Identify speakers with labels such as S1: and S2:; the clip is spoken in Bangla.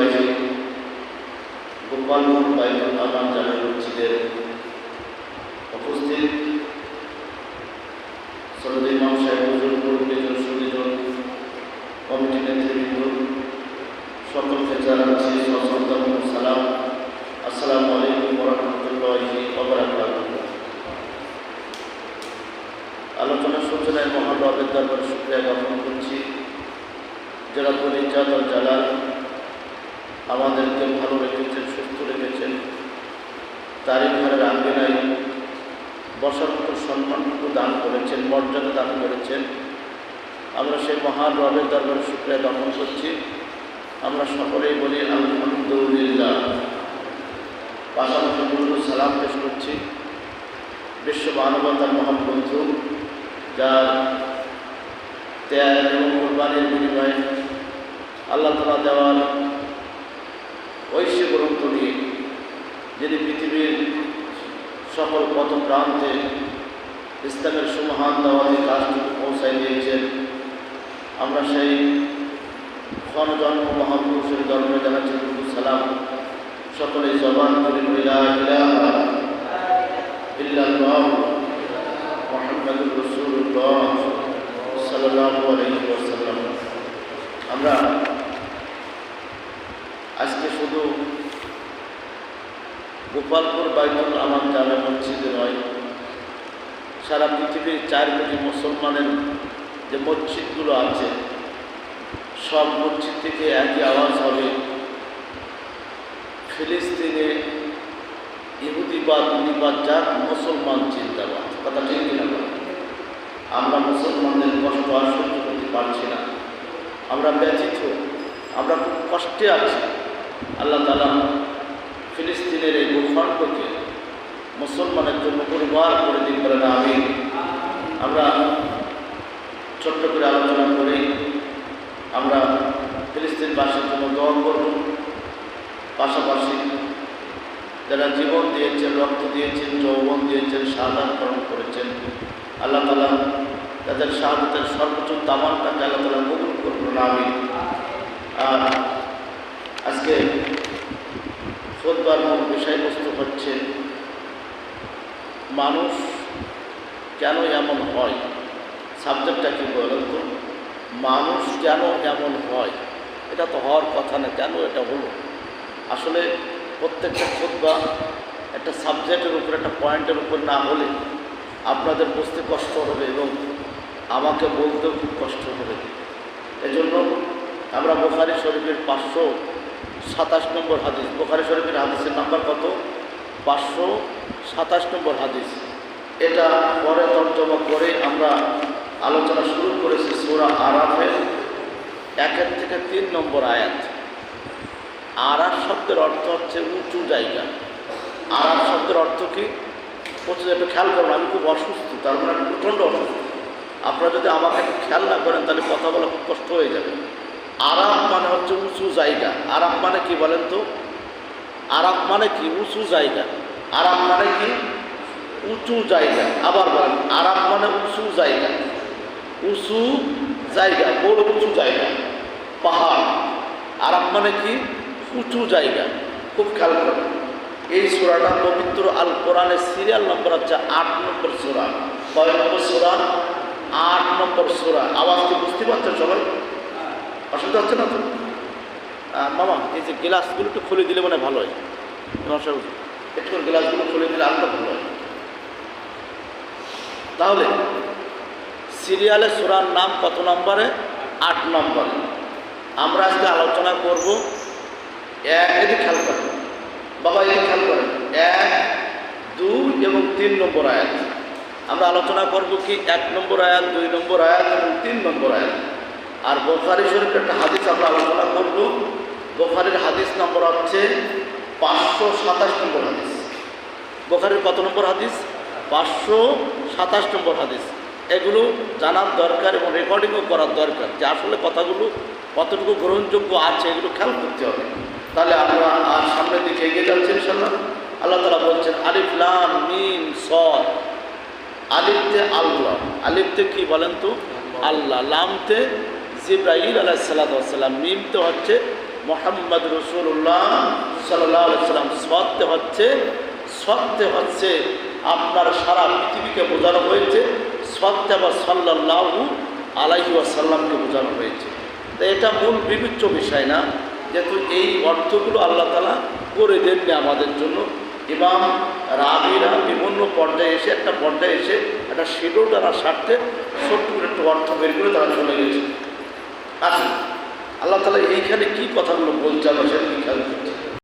S1: রয়েছে গোপালপুর বাইকুল আলাম জামে মসজিদের উপস্থিত সরদ ইমাম সাহেব হুজুর সুবিজন কমিটি নেতৃবৃন্দ সকলকে জানাচ্ছি সসন্তম সালাম আসসালামু আলাইকুম ওরহমতুল্লাহি আলোচনা সূচনায় মহান রবের দরবার শুক্রিয়া জ্ঞাপন করছি। যারা পরিচাত জালাল আমাদেরকে ভালো রেখেছেন, সুস্থ রেখেছেন। তারই ঘরের আঙ্গিনায় বসার মতো সম্মানটুকু দান করেছেন, মর্যাদা দান করেছেন। আমরা সেই মহান রবের দরবারে শুক্রিয়া দমন করছি। আমরা সকলেই বলি আলহামদুলিল্লাহ। পাশাপাশি গুরু সালাম পেশ করছি। বিশ্ব মানবতার মহান বন্ধু, যার ত্যাগ এবং কোরবানির বিনিময়ে আল্লাহ তালা দেওয়ার ঐশ্য নিয়ে যিনি পৃথিবীর সকল পথ প্রান্তে ইসলামের সুমহান দাওয়াতি কাজটুকু পৌঁছাই দিয়েছেন। আমরা সেই ক্ষণজন্ম মহাপুরুষের জন্মে জানাচ্ছি সালাম। সকলে জবান করি মুহাম্মাদুর ওয়াসাল্লাম। আমরা আজকে শুধু গোপালপুর বাইতুল আমার জামে মসজিদে নয়, সারা পৃথিবীর চার কোটি মুসলমানের যে মসজিদগুলো আছে, সব মসজিদ থেকে একই আওয়াজ হবে। ফিলিস্তিনে ইহুদিবাদ নিবাদ যাক মুসলমান চিন্তাবাদ। কথা ঠিক বলেন? আমরা মুসলমানদের কষ্ট আর সহ্য করতে পারছি না। আমরা ব্যথিত, আমরা খুব কষ্টে আছি। আল্লাহ তালা ফিলিস্তিনের এই ভূখণ্ডকে মুসলমানের জন্য পরিবার করে দিন করেন আমি আমরা ছোট্ট করে আলোচনা করে আমরা ফিলিস্তিনবাসীর জন্য দোয়া করব। পাশাপাশি যারা জীবন দিয়েছেন, রক্ত দিয়েছেন, যৌবন দিয়েছেন সাধারণ করেছেন, আল্লাহ তালা তাদের শাহাদতের সর্বোচ্চ দামানটাকে আল্লাহ তালা কবুল করবেন আমি আর আজকে খোদবার মূল বিষয়বস্তু হচ্ছে, মানুষ কেন এমন হয়? সাবজেক্টটা কি বলেন তো? মানুষ কেন এমন হয়? এটা তো হওয়ার কথা না, কেন এটা হলো? আসলে প্রত্যেকটা খোদবা একটা সাবজেক্টের উপর, একটা পয়েন্টের উপর না হলে আপনাদের বুঝতে কষ্ট হবে এবং আমাকে বলতেও খুব কষ্ট হবে। এজন্য আমরা বোখারি শরীফের পাঁচশো সাতাশ নম্বর হাদিস। বোখারি শরীফের হাদিসের নাম্বার কত? পাঁচশো সাতাশ নম্বর হাদিস। এটা পরে তর্জমা করে আমরা আলোচনা শুরু করেছি সোরা আরাফের একের থেকে তিন নম্বর আয়াত। আরাফ শব্দের অর্থ হচ্ছে উঁচু জায়গা। আরাফ শব্দের অর্থ কি? হচ্ছে একটু খেয়াল করুন, আমি খুব অসুস্থ, তার মানে প্রচণ্ড অসুস্থ। আপনারা যদি আমাকে একটু খেয়াল না করেন, তাহলে কথা বলা খুব কষ্ট হয়ে যাবে। আরাম মানে হচ্ছে উঁচু জায়গা। আরাম মানে কি বলেন তো? আরাম মানে কি? উঁচু জায়গা। আরাম মানে কি? উঁচু জায়গা। আবার বলেন আরাম মানে উঁচু জায়গা। উঁচু জায়গা, বড় উঁচু জায়গা, পাহাড়। আরাম মানে কি? উঁচু জায়গা। খুব খেয়াল করবেন এই সোরাটা পবিত্র আল কোরআনের সিরিয়াল নম্বর হচ্ছে আট নম্বর সোরা। কয় নম্বর সোরা? আট নম্বর সোরা। আওয়াজ কি বুঝতে পারছেন সবাই? অসুবিধা হচ্ছে না তো? মামা, এই যে গ্লাসগুলো একটু খুলে দিলে মানে ভালো হয়। ইমাম একটু গ্লাসগুলো খুলে দিলে আরও ভালো হয়। তাহলে, সিরিয়ালে সুরার নাম কত নম্বরে? আট নম্বরে। আমরা আজকে আলোচনা করব এক, এদিকে খেয়াল করেন। বাবা, এদিকে খেয়াল করেন। এক, দুই এবং তিন নম্বর আয়াত। আমরা আলোচনা করব কি এক নম্বর আয়াত, দুই নম্বর আয়াত এবং তিন নম্বর আয়াত। আর বোখারি শরীফের একটা হাদিস আমরা আলোচনা করব বোখারির হাদিস নম্বর হচ্ছে পাঁচশো সাতাশ নম্বর হাদিস। বোখারির কত নম্বর হাদিস? পাঁচশো সাতাশ নম্বর হাদিস। এগুলো জানার দরকার এবং রেকর্ডিংও করার দরকার যে আসলে কথাগুলো কতটুকু গ্রহণযোগ্য আছে, এগুলো খেয়াল করতে হবে। তাহলে আমরা আর সামনের দিকে এগিয়ে যাচ্ছি ইনশাল্লাহ আল্লাহ তালা বলছেন, আলিফ আলিফলাম মিম সদ। আলিফতে আল্লাহ। আলিফতে কি বলেন তো? আল্লাহ। লামতে জিব্রাহিল আলাহ সাল্লাম মিমতে হচ্ছে মোহাম্মদ রসুল্লাহ সাল্লাহ সাল্লাম সত্য হচ্ছে সত্য হচ্ছে আপনার সারা পৃথিবীকে বোঝানো হয়েছে সত্য বা সাল্লাহু আলাইহি সাল্লামকে বোঝানো হয়েছে। তো এটা মূল বিবেচ্য বিষয় না, যেহেতু এই অর্থগুলো আল্লাহ তালা করে দেননি আমাদের জন্য। এবং রাবিরা বিভিন্ন পর্যায়ে এসে, একটা পর্যায়ে এসে একটা শিডিউল দ্বারা স্বার্থে করে একটু অর্থ বের করে তারা চলে গেছে। আল্লাহ তালা এইখানে কি কথাগুলো বলছে আমার সেটা খেয়াল